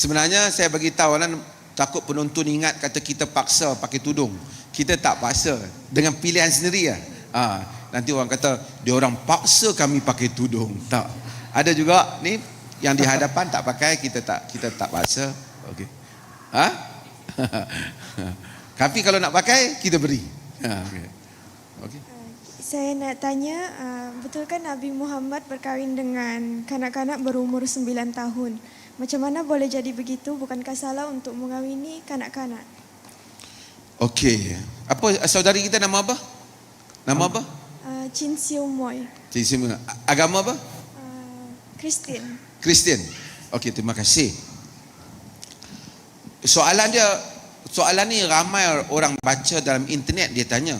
Sebenarnya saya bagi tahu kan takut penonton ingat kata kita paksa pakai tudung. Kita tak paksa dengan pilihan sendiri ya. Ha, nanti orang kata dia orang paksa kami pakai tudung. Tak. Ada juga ni yang di hadapan tak pakai kita tak kita tak paksa. Okey. Ha? Tapi kalau nak pakai kita beri. Ha, okey. Okey. Saya nak tanya, uh, betulkah Nabi Muhammad berkahwin dengan kanak-kanak berumur 9 tahun? Macam mana boleh jadi begitu? Bukankah salah untuk mengawini kanak-kanak? Okey. Apa saudari kita nama apa? Nama apa? Uh, Chin Siu Moy, Cik Sim. Agama apa? uh, Christian. Kristian. Okey, terima kasih. Soalan dia soalan ni ramai orang baca dalam internet dia tanya.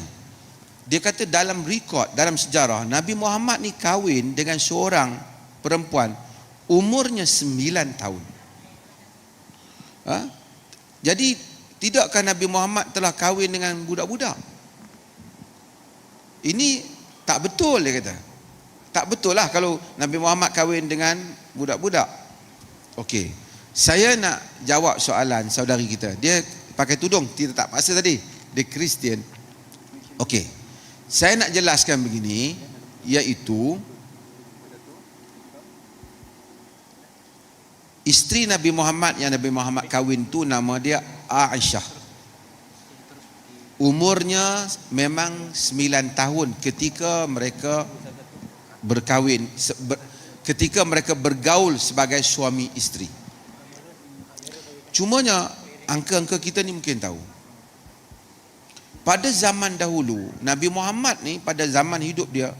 Dia kata dalam rekod, dalam sejarah Nabi Muhammad ni kahwin dengan seorang perempuan umurnya 9 tahun. Ha? Jadi tidakkah Nabi Muhammad telah kahwin dengan budak-budak? Ini tak betul dia kata. Tak betul lah kalau Nabi Muhammad kahwin dengan budak-budak. Okey. Saya nak jawab soalan saudari kita. Dia pakai tudung, tidak tak paksa tadi. Dia Kristian. Okey. Saya nak jelaskan begini, iaitu isteri Nabi Muhammad yang Nabi Muhammad kahwin tu nama dia Aisyah. Umurnya memang 9 tahun ketika mereka berkahwin ketika mereka bergaul sebagai suami isteri. Cumanya angka-angka kita ni mungkin tahu. Pada zaman dahulu Nabi Muhammad ni pada zaman hidup dia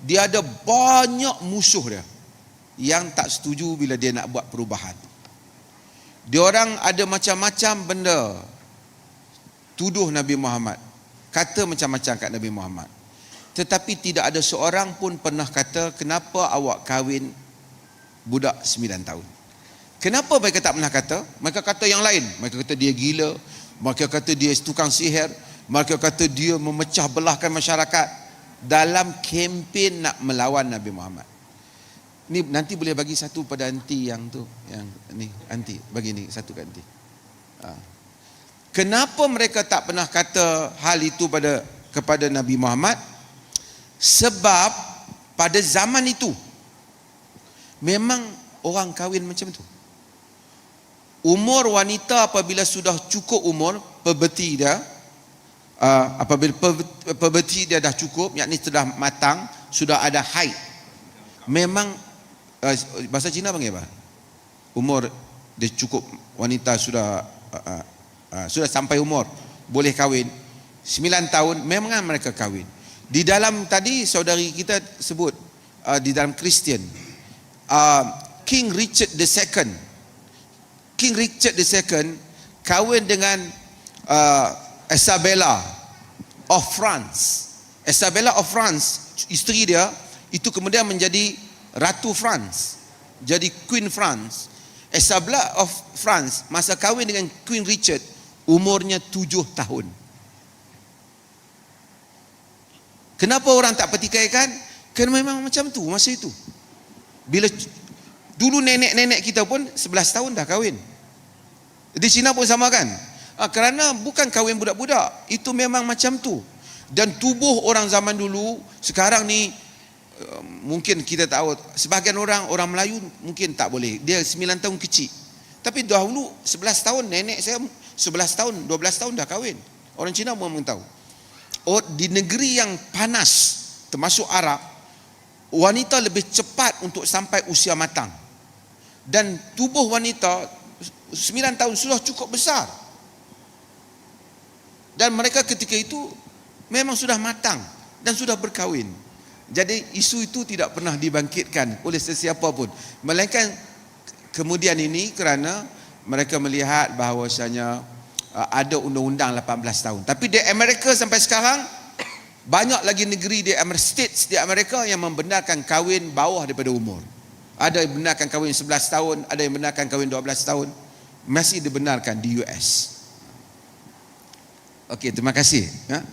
dia ada banyak musuh dia yang tak setuju bila dia nak buat perubahan. Dia orang ada macam-macam benda tuduh Nabi Muhammad. Kata macam-macam kat Nabi Muhammad. Tetapi tidak ada seorang pun pernah kata kenapa awak kahwin budak 9 tahun. Kenapa mereka tak pernah kata? Mereka kata yang lain. Mereka kata dia gila. Mereka kata dia tukang sihir. Mereka kata dia memecah belahkan masyarakat dalam kempen nak melawan Nabi Muhammad. Ni nanti boleh bagi satu pada anti yang tu, yang ni anti bagi ni satu ke anti. Ha. Kenapa mereka tak pernah kata hal itu pada kepada Nabi Muhammad? Sebab pada zaman itu memang orang kahwin macam tu. Umur wanita apabila sudah cukup umur puberti dia uh, apabila puberti dia dah cukup yakni sudah matang, sudah ada haid. Memang uh, bahasa Cina panggil apa? Umur dia cukup wanita sudah uh, uh, uh, sudah sampai umur boleh kahwin 9 tahun memang mereka kahwin. Di dalam tadi saudari kita sebut uh, di dalam Kristian uh, King Richard II King Richard II kahwin dengan uh, Isabella of France. Isabella of France, isteri dia itu kemudian menjadi Ratu France. Jadi Queen France. Isabella of France masa kahwin dengan Queen Richard umurnya tujuh tahun. Kenapa orang tak petikaikan? Kerana memang macam tu masa itu. Bila dulu nenek-nenek kita pun 11 tahun dah kahwin. Di Cina pun sama kan? Ha, kerana bukan kahwin budak-budak. Itu memang macam tu. Dan tubuh orang zaman dulu, sekarang ni mungkin kita tahu sebahagian orang orang Melayu mungkin tak boleh. Dia 9 tahun kecil. Tapi dahulu 11 tahun nenek saya 11 tahun, 12 tahun dah kahwin. Orang Cina pun tahu. Oh, di negeri yang panas termasuk Arab, wanita lebih cepat untuk sampai usia matang. Dan tubuh wanita 9 tahun sudah cukup besar. Dan mereka ketika itu memang sudah matang dan sudah berkahwin. Jadi isu itu tidak pernah dibangkitkan oleh sesiapa pun. Melainkan kemudian ini kerana mereka melihat bahawasanya uh, ada undang-undang 18 tahun. Tapi di Amerika sampai sekarang banyak lagi negeri di Amerika states di Amerika yang membenarkan kahwin bawah daripada umur. Ada yang benarkan kahwin 11 tahun, ada yang benarkan kahwin 12 tahun. Masih dibenarkan di US. Okey, terima kasih. Ya.